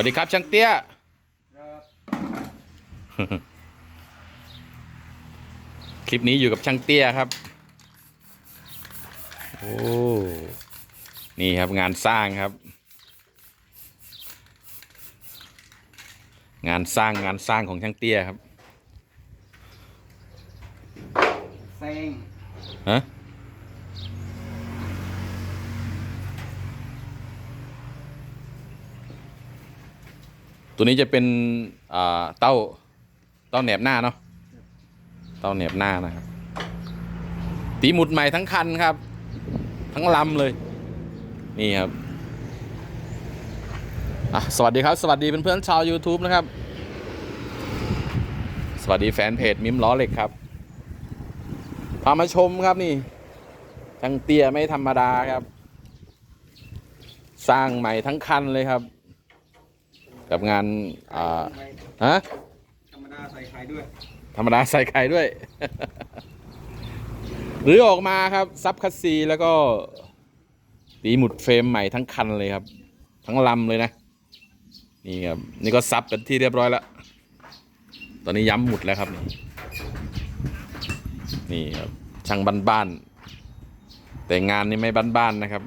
วัสดีครับช่างเตี้ยคลิปนี้อยู่กับช่างเตี้ยครับ โอ้ นี่ครับงานสร้างครับ งานสร้างงานสร้างของช่างเตี้ยครับเซ็งฮะ ตัวนี้จะเป็นเต้าเต้าแหนบหน้าเนาะเต้าแหนบหน้านะครับ ตีหมุดใหม่ทั้งคันครับ ทั้งลำเลย นี่ครับสวัสดีครับ สวัสดีเพื่อนๆชาว YouTube นะครับ สวัสดีแฟนเพจมิมล้อเหล็กครับ พามาชมครับนี่ช่างเตี้ยไม่ธรรมดาครับ สร้างใหม่ทั้งคันเลยครับ กับงานอ่าฮะธรรมดาใส่ไข่ด้วย ธรรมดาใส่ไข่ด้วย หรือออกมาครับซับคัสซีแล้วก็ตีหมุดเฟรมใหม่ทั้งคันเลยครับ ทั้งลำเลยนะ นี่ครับนี่ก็ซับกันที่เรียบร้อยแล้ว ตอนนี้ย้ำหมุดแล้วครับนี่นี่ครับช่างบ้านๆแต่งานนี้ไม่บ้านๆนะครับ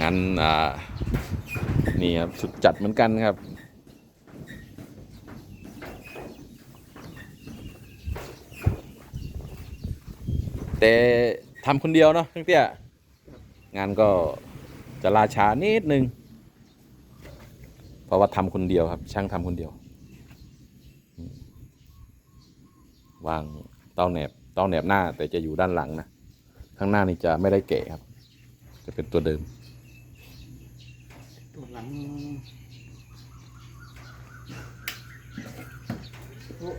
งานอ่า นี่ครับ สุดจัดเหมือนกันครับ แต่ทำคนเดียวเนาะทั้งเตี้ยงานก็จะลาช้านิดนึง เพราะว่าทำคนเดียวครับ ช่างทำคนเดียว วางเต้าแหนบเต้าแหนบหน้าแต่จะอยู่ด้านหลังนะ ข้างหน้านี่จะไม่ได้แกะครับ จะเป็นตัวเดิม ตัวหลังโอ้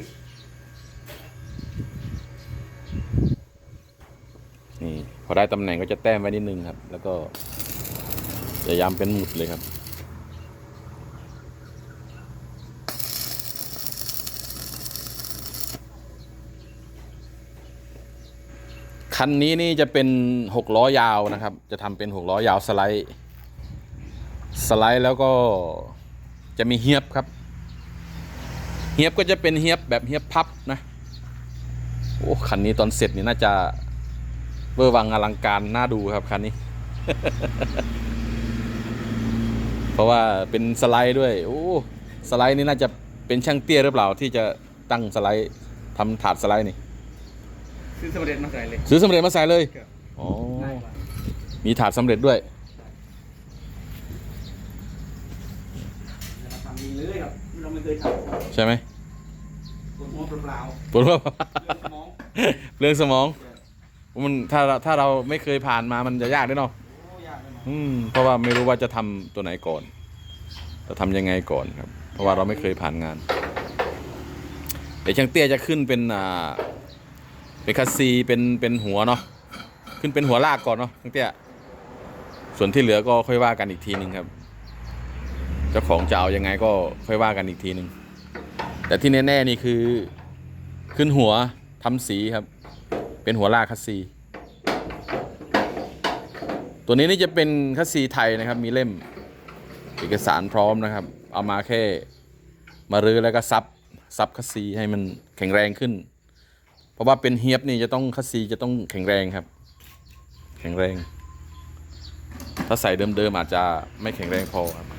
ยนี่พอได้ตำแหน่งก็จะแต้มไว้นิดนึงครับ แล้วก็จะย้ำเป็นหมุดเลยครับคันนี้นี่จะเป็นหกล้อยาวนะครับ จะทำเป็นหกล้อยาวสไลด์ สไลด์แล้วก็จะมีเฮียบครับ เฮียบก็จะเป็นเฮียบแบบเฮียบพับนะโอ้คันนี้ตอนเสร็จนี่น่าจะเวอร์วังอลังการน่าดูครับคันนี้ เพราะว่าเป็นสไลด์ด้วยโอ้สไลด์นี่น่าจะเป็นช่างเตี้ยหรือเปล่าที่จะตั้งสไลด์ทำถาดสไลด์นี่ซื้อสำเร็จมาใส่เลยซื้อสำเร็จมาใส่เลยครับอ๋อง่ายกว่ามีถาดสำเร็จด้วย เราทำเองเลยครับเราไม่เคยทำใช่ไหมปวดหัวเปล่าปวดว่าๆเรื่องสมองเรื่องสมองมันถ้าเราถ้าเราไม่เคยผ่านมามันจะยากด้วยเนาะโอ้ยากเลยเนาะอืมเพราะว่าไม่รู้ว่าจะทำตัวไหนก่อน จะทำยังไงก่อนครับ เพราะว่าเราไม่เคยผ่านงานเดี๋ยวช่างเตี้ยจะขึ้นเป็นอ่าเป็นคัสซีเป็นเป็นหัวเนาะขึ้นเป็นหัวลากก่อนเนาะช่างเตี้ยส่วนที่เหลือก็ค่อยว่ากันอีกทีหนึ่งครับ เจ้าของจะเอายังไงก็ค่อยว่ากันอีกทีหนึ่งแต่ที่แน่ๆนี่คือขึ้นหัวทำสีครับ เป็นหัวลากคัสซี ตัวนี้นี่จะเป็นคัสซีไทยนะครับ มีเล่มเอกสารพร้อมนะครับ เอามาแค่มารื้อแล้วก็ซับซับคัสซีให้มันแข็งแรงขึ้น เพราะว่าเป็นเฮียบนี่จะต้องคัสซีจะต้องแข็งแรงครับ แข็งแรง ถ้าใส่เดิมๆอาจจะไม่แข็งแรงพอครับ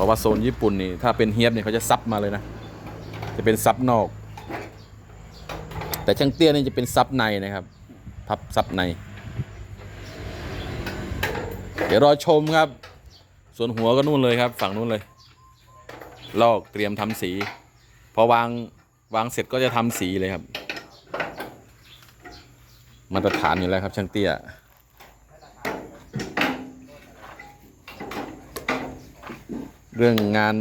ราะว่าโซนญี่ปุ่นนี่ถ้าเป็นเฮียบเนี่ยเขาจะซับมาเลยนะ จะเป็นซับนอก แต่ช่างเตี้ยนี่จะเป็นซับในนะครับ พับซับใน เดี๋ยวรอชมครับ ส่วนหัวก็นู่นเลยครับ ฝั่งนู้นเลย ลอกเตรียมทำสี พอวางวางเสร็จก็จะทำสีเลยครับ มาตรฐานอยู่แล้วครับช่างเตี้ย เรื่องงาน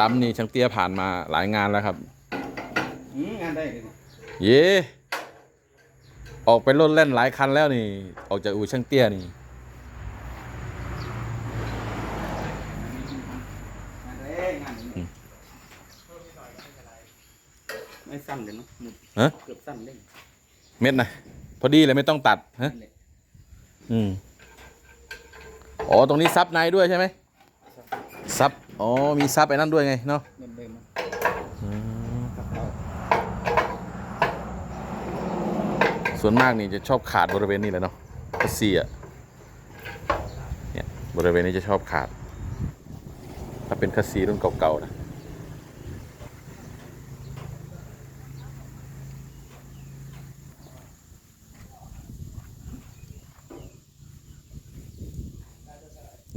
ดำนี่ช่างเตี้ยผ่านมาหลายงานแล้วครับอืมงานได้เลยเนี่ยเย่ออกไปรถเล่นหลายคันแล้วนี่ ออกจากอู่ช่างเตี้ยนี่งานแรงงานนี้อืมไม่สั้นเลยเนาะหมุดฮะเกือบสั้นเลยเม็ดนะพอดีเลยไม่ต้องตัดฮะนั่นแหละอืมอ๋อตรงนี้ซับในด้วยใช่ไหม ซับ อ๋อ มีซับไอ้นั่นด้วยไงเนาะเดิมๆนะอืมครับเราส่วนมากนี่จะชอบขาดบริเวณนี้แหละเนาะคัสซีอะเนี่ยบริเวณนี้จะชอบขาด ถ้าเป็นคัสซีรุ่นเก่าๆนะ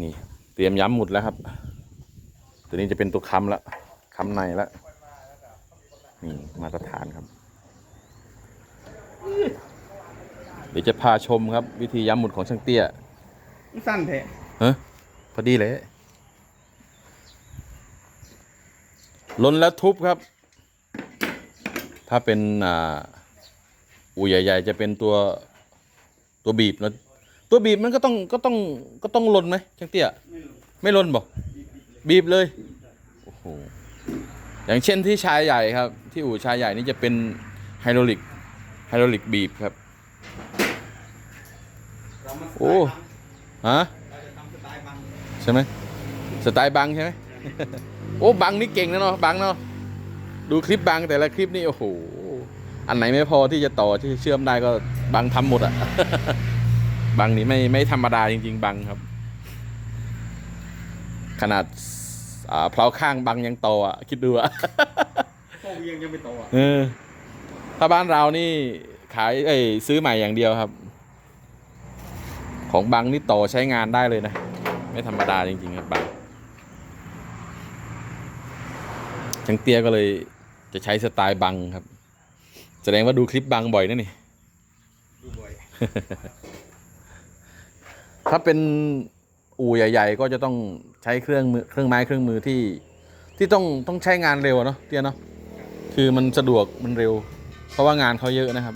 นี่ เตรียมย้ำหมุดแล้วครับ ตัวนี้จะเป็นตัวค้ำละค้ำในละนี่มาตรฐานครับ เดี๋ยวจะพาชมครับ วิธีย้ำหมุดของช่างเตี้ยมันสั้นแท้เฮ้พอดีเลยลนแล้วทุบครับ ถ้าเป็นอ่าอูใหญ่ ๆ จะเป็นตัวตัวบีบนะตัวบีบมันก็ต้องก็ต้องก็ต้องลนไหมช่างเตี้ย ไม่ลนบอกบีบเลยโอ้โหอย่างเช่นที่ชายใหญ่ครับ ที่อู่ชายใหญ่นี่จะเป็นไฮดรอลิกไฮดรอลิกบีบครับโอ้ฮะใช่ไหมสไตล์บังใช่ไหมโอ้บังนี่เก่งนะเนาะบังเนาะดูคลิปบังแต่ละคลิปนี่โอ้โหอันไหนไม่พอที่จะต่อที่จะเชื่อมได้ก็บังทำหมดอะบังนี่ไม่ไม่ธรรมดาจริง ๆ บังครับ ขนาด อ่าเพลาข้างบังยังต่ออะคิดดูอะโค้งยังยังไม่โตอะเออถ้าบ้านเรานี่ขายเอ้ยซื้อใหม่อย่างเดียวครับ ของบังนี่ต่อใช้งานได้เลยนะ ไม่ธรรมดาจริงๆครับบังช่างเตี้ยก็เลยจะใช้สไตล์บังครับ แสดงว่าดูคลิปบังบ่อยนะนี่ดูบ่อยถ้าเป็นอู่ใหญ่ ๆ ก็จะต้อง ใช้เครื่องมือเครื่องไม้เครื่องมือที่ที่ต้องต้องใช้งานเร็วเนาะเตี้ยเนาะคือมันสะดวกมันเร็ว เพราะว่างานเขาเยอะนะครับ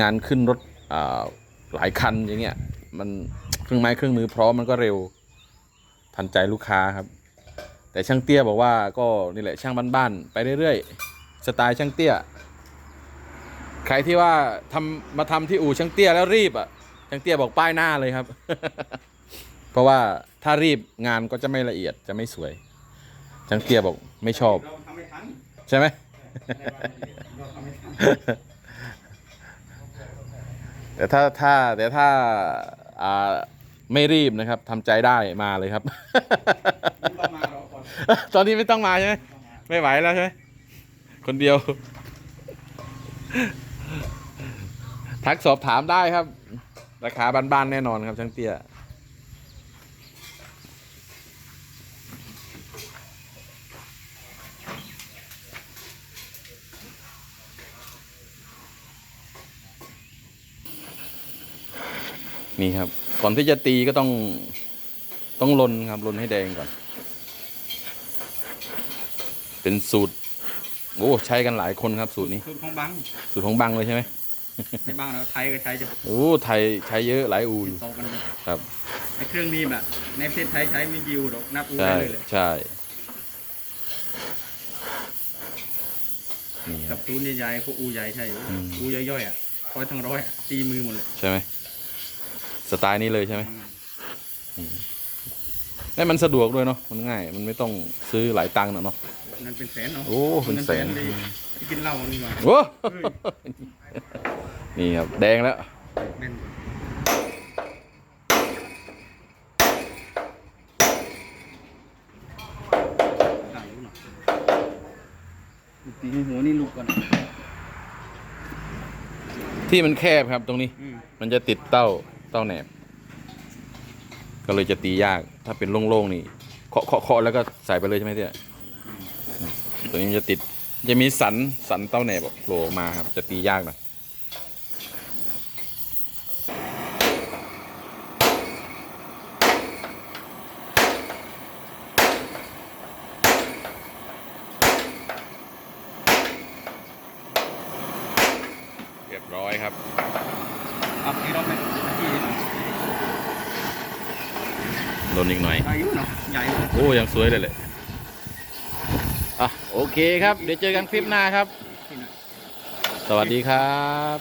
งานขึ้นรถอ่าหลายคันอย่างเงี้ยมันเครื่องไม้เครื่องมือพร้อมมันก็เร็วทันใจลูกค้าครับ แต่ช่างเตี้ยบอกว่าก็นี่แหละช่างบ้านๆไปเรื่อยๆสไตล์ช่างเตี้ยใครที่ว่าทำมาทำที่อู่ช่างเตี้ยแล้วรีบอะช่างเตี้ยบอกป้ายหน้าเลยครับ เพราะว่าถ้ารีบงานก็จะไม่ละเอียดจะไม่สวยช่างเตี้ยบอกไม่ชอบ เราทำไม่ทันใช่ไหม เราทำไม่ทันแต่ถ้าถ้าแต่ถ้าอ่าไม่รีบนะครับทำใจได้มาเลยครับ ต้อง มาเราก่อนตอนนี้ไม่ต้องมาใช่ไหมไม่ไหวแล้วใช่ไหมคนเดียว ทักสอบถามได้ครับ ราคาบ้านๆแน่นอนครับช่างเตี้ย นี่ครับ ก่อนที่จะตีก็ต้องต้องลนครับลนให้แดงก่อน เป็นสูตรโอ้ใช้กันหลายคนครับสูตรนี้ สูตรของบังสูตรของบังเลยใช่ไหมในบังแล้วไทยก็ใช้จะโอ้ไทยใช้เยอะหลายอูอยู่โตกันเลยครับไอ้เครื่องนี้แบบในประเทศไทยใช้ไม่ยิวหรอกนับอูใช่ได้เลยเลยใช่นี่คกัรับบตูนใหญ่ๆพวกอูใหญ่ใช่อยู่อืมอูย่อยๆอะคอยทั้งร้อยอะตีมือหมดเลยใช่ไหมส ไตล์นี้เลยใช่ไหมให้มันสะดวกด้วยเนาะมันง่าย มันไม่ต้องซื้อหลายตังค์เนาะนั่นเป็นแสนเนาะโอ้เป็นแสนเลยไปกินเหล้านี่มาโอ้เฮ้ยนี่ครับแดงแล้วแม่นได้อยู่เนาะตีหัวนี่ลูกก่อนที่มันแคบครับตรงนี้อืมมันจะติดเต้า เต้าแหนบ ก็เลยจะตียาก ถ้าเป็นโล่งๆนี่ เคาะเคาะเคาะแล้วก็ใส่ไปเลยใช่ไหมเตี้ยตัวนี้มันจะติด จะมีสันสันเต้าแหนบโผล่ออกมาครับ จะตียากหนะเรียบร้อยครับเอาอีกรอบไหมที่ โดนอีกหน่อยอายุเนาะใหญ่อยู่โอ้ยังสวยเลยเลยอะโอเคครับ เดี๋ยวเจอกันคลิปหน้าครับที่น่ะสวัสดีครับ